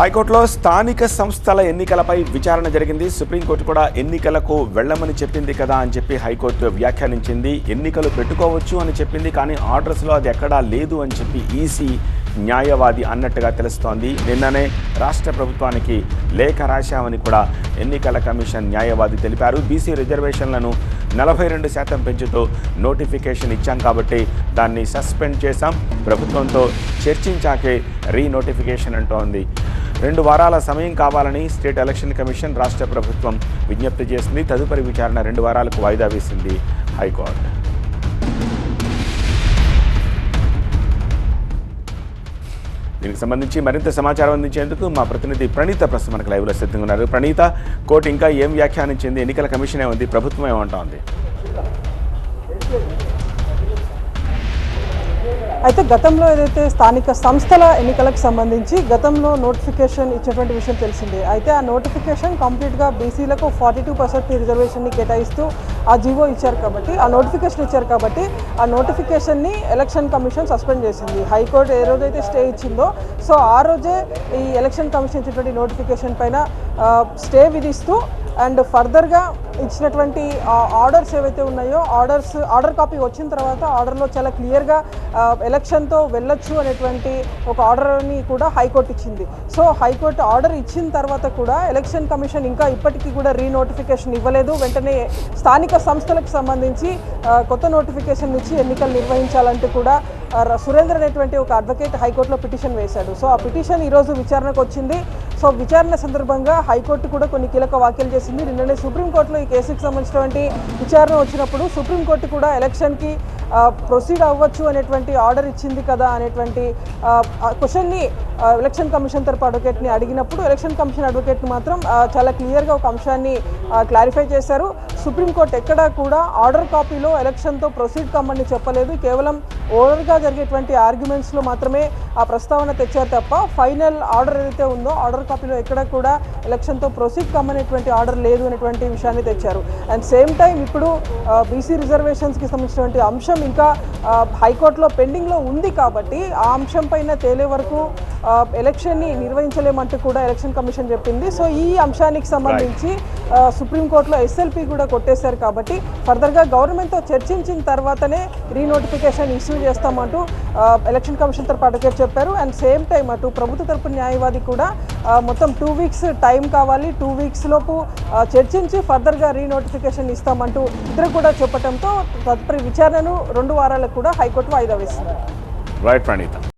హైకోర్టులో స్థానిక సంస్థల ఎన్నికలపై విచారణ జరిగింది. సుప్రీంకోర్టు కూడా ఎన్నికలకు వెళ్ళమని చెప్పింది కదా అని చెప్పి హైకోర్టు వ్యాఖ్యానించింది. ఎన్నికలు పెట్టుకోవచ్చు అని చెప్పింది కానీ ఆర్డర్స్లో అది ఎక్కడా లేదు అని చెప్పి ఈసీ న్యాయవాది అన్నట్టుగా తెలుస్తోంది. నిన్ననే రాష్ట్ర ప్రభుత్వానికి లేఖ రాశామని కూడా ఎన్నికల కమిషన్ న్యాయవాది తెలిపారు. బీసీ రిజర్వేషన్లను నలభై రెండు శాతం పెంచుతూ నోటిఫికేషన్ ఇచ్చాం కాబట్టి దాన్ని సస్పెండ్ చేశాం. ప్రభుత్వంతో చర్చించాకే రీనోటిఫికేషన్ అంటోంది. రెండు వారాల సమయం కావాలని స్టేట్ ఎలక్షన్ కమిషన్ రాష్ట్ర ప్రభుత్వం విజ్ఞప్తి చేసింది. తదుపరి విచారణ రెండు వారాలకు వాయిదా వేసింది హైకోర్టు. దీనికి సంబంధించి మరింత సమాచారం అందించేందుకు మా ప్రతినిధి ప్రణీత ప్రస్తుతం మనకు లైవ్లో సిద్ధంగా ఉన్నారు. ప్రణీత కోర్టు ఇంకా ఏం వ్యాఖ్యానించింది? ఎన్నికల కమిషన్ ఏముంది? ప్రభుత్వం ఏమంటోంది? అయితే గతంలో ఏదైతే స్థానిక సంస్థల ఎన్నికలకు సంబంధించి గతంలో నోటిఫికేషన్ ఇచ్చినటువంటి విషయం తెలిసిందే. అయితే ఆ నోటిఫికేషన్ కంప్లీట్గా బీసీలకు ఫార్టీ టూ పర్సెంట్ రిజర్వేషన్ని కేటాయిస్తూ ఆ జీవో ఇచ్చారు కాబట్టి ఆ నోటిఫికేషన్ ఇచ్చారు కాబట్టి ఆ నోటిఫికేషన్ని ఎలక్షన్ కమిషన్ సస్పెండ్ చేసింది. హైకోర్టు ఏ రోజైతే స్టే ఇచ్చిందో సో ఆ రోజే ఈ ఎలక్షన్ కమిషన్ ఇచ్చినటువంటి నోటిఫికేషన్ పైన స్టే విధిస్తూ అండ్ ఫర్దర్గా ఇచ్చినటువంటి ఆర్డర్స్ ఏవైతే ఉన్నాయో ఆర్డర్స్ ఆర్డర్ కాపీ వచ్చిన తర్వాత ఆర్డర్లో చాలా క్లియర్గా ఎలక్షన్తో వెళ్ళొచ్చు అనేటువంటి ఒక ఆర్డర్ని కూడా హైకోర్టు ఇచ్చింది. సో హైకోర్టు ఆర్డర్ ఇచ్చిన తర్వాత కూడా ఎలక్షన్ కమిషన్ ఇంకా ఇప్పటికీ కూడా రీనోటిఫికేషన్ ఇవ్వలేదు. వెంటనే స్థానిక సంస్థలకు సంబంధించి కొత్త నోటిఫికేషన్ ఇచ్చి ఎన్నికలు నిర్వహించాలంటూ కూడా సురేందర్ అనేటువంటి ఒక అడ్వకేట్ హైకోర్టులో పిటిషన్ వేశాడు. సో ఆ పిటిషన్ ఈరోజు విచారణకు వచ్చింది. సో విచారణ సందర్భంగా హైకోర్టు కూడా కొన్ని కీలక వ్యాఖ్యలు చేసింది. నిన్ననే సుప్రీంకోర్టులో ఈ కేసుకు సంబంధించినటువంటి విచారణ వచ్చినప్పుడు సుప్రీంకోర్టు కూడా ఎలక్షన్కి ప్రొసీడ్ అవ్వచ్చు అనేటువంటి ఆర్డర్ ఇచ్చింది కదా అనేటువంటి క్వశ్చన్ని ఎలక్షన్ కమిషన్ తరపు అడ్వకేట్ని అడిగినప్పుడు ఎలక్షన్ కమిషన్ అడ్వకేట్ని మాత్రం చాలా క్లియర్గా ఒక అంశాన్ని క్లారిఫై చేశారు. సుప్రీంకోర్టు ఎక్కడా కూడా ఆర్డర్ కాపీలో ఎలక్షన్తో ప్రొసీడ్ కమ్మని చెప్పలేదు. కేవలం ఓవర్గా జరిగేటువంటి ఆర్గ్యుమెంట్స్లో మాత్రమే ఆ ప్రస్తావన తెచ్చారు తప్ప ఫైనల్ ఆర్డర్ ఏదైతే ఉందో ఆర్డర్ కాపీలో ఎక్కడ కూడా ఎలక్షన్తో ప్రొసీడ్ కమ్మనేటువంటి ఆర్డర్ లేదు అనేటువంటి విషయాన్ని తెచ్చారు. అండ్ సేమ్ టైం ఇప్పుడు బీసీ రిజర్వేషన్స్కి సంబంధించినటువంటి అంశం ఇంకా హైకోర్టులో పెండింగ్లో ఉంది కాబట్టి ఆ అంశం పైన తేలే వరకు ఎలక్షన్ని నిర్వహించలేమంటూ కూడా ఎలక్షన్ కమిషన్ చెప్పింది. సో ఈ అంశానికి సంబంధించి సుప్రీంకోర్టులో ఎస్ఎల్పి కూడా కొట్టేశారు కాబట్టి ఫర్దర్గా గవర్నమెంట్తో చర్చించిన తర్వాతనే రీనోటిఫికేషన్ ఇష్యూ చేస్తామంటూ ఎలక్షన్ కమిషన్ తరపు అడ్వకేట్ చెప్పారు. అండ్ సేమ్ టైం అటు ప్రభుత్వ తరపు న్యాయవాది కూడా మొత్తం టూ వీక్స్ టైం కావాలి. టూ వీక్స్ లోపు చర్చించి ఫర్దర్గా రీనోటిఫికేషన్ ఇస్తామంటూ ఇద్దరు కూడా చెప్పడంతో తదుపరి విచారణను రెండు వారాలకు కూడా హైకోర్టు వాయిదా వేసింది. రైట్ ప్రణీత